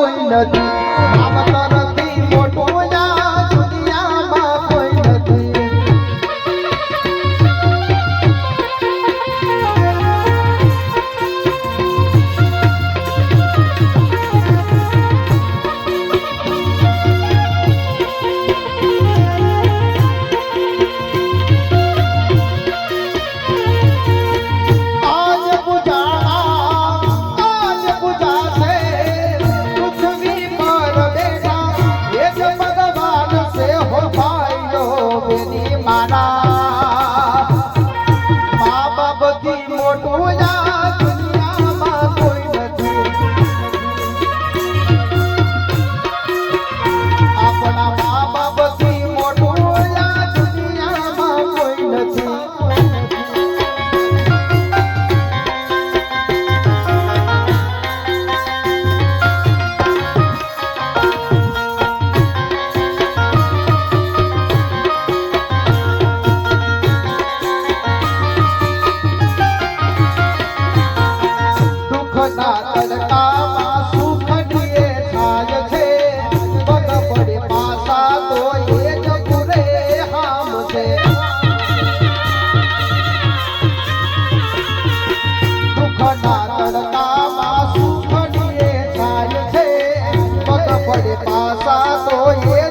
કોઈ નથી. માવતરથી પાસા તો એ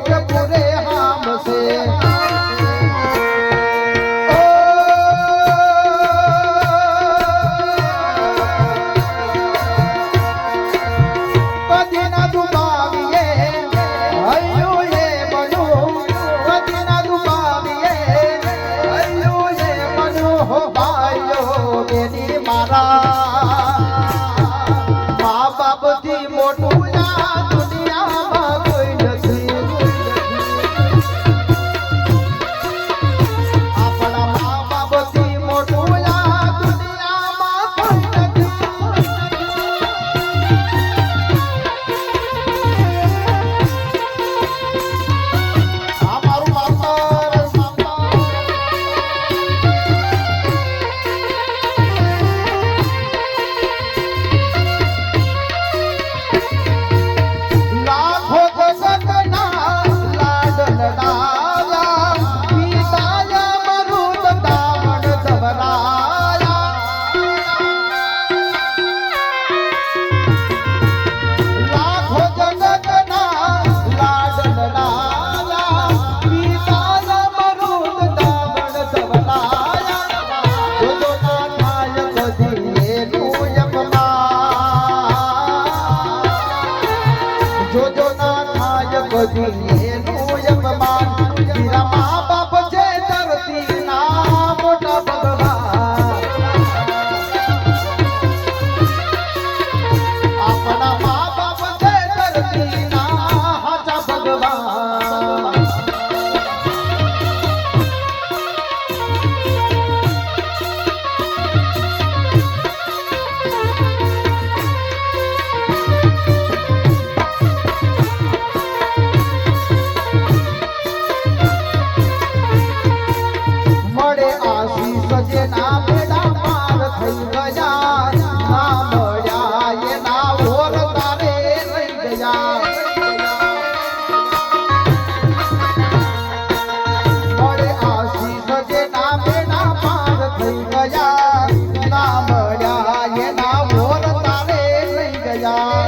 ગયા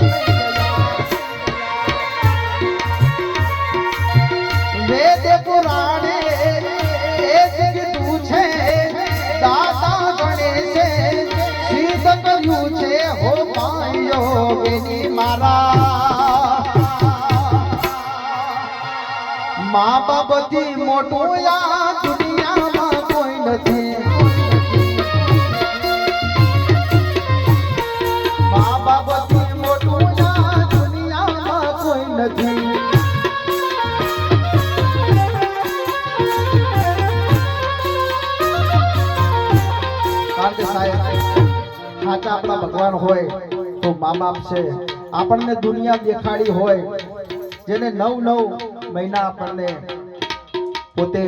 વેદ પુરાણે કીધું છે દાદા ગણેશે સિદ્ધ કર્યું છે હો મારા મા બાપથી મોટું દુનિયામાં કોઈ નથી આપણા ભગવાન હોય તો મા બાપ છે. આપણને દુનિયા દેખાડી હોય, જેને નવ નવ મહિના આપણને પોતે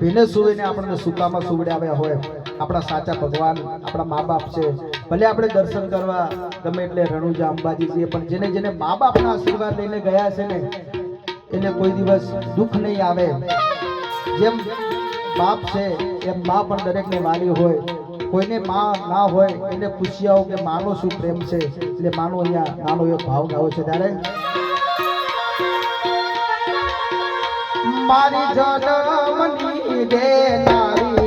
ભીને સુવીને આપણને સુકામાં સુવડાવ્યા હોય. આપણા સાચા ભગવાન, આપણા મા બાપ છે. ભલે આપણે દર્શન કરવા ગમે એટલે રણુજા અંબાજી છીએ પણ જેને જેને મા બાપના આશીર્વાદ લઈને ગયા છે ને, એને કોઈ દિવસ દુઃખ નહીં આવે. જેમ બાપ છે, એમ મા પણ દરેકને વાલી હોય. કોઈને માં ના હોય એને પૂછી આવું કે માનો શું પ્રેમ છે? એટલે માનો અહીંયા નાનો એવો ભાવ ગાવો છે ત્યારે, મારી જન્મની દે નારી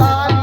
I.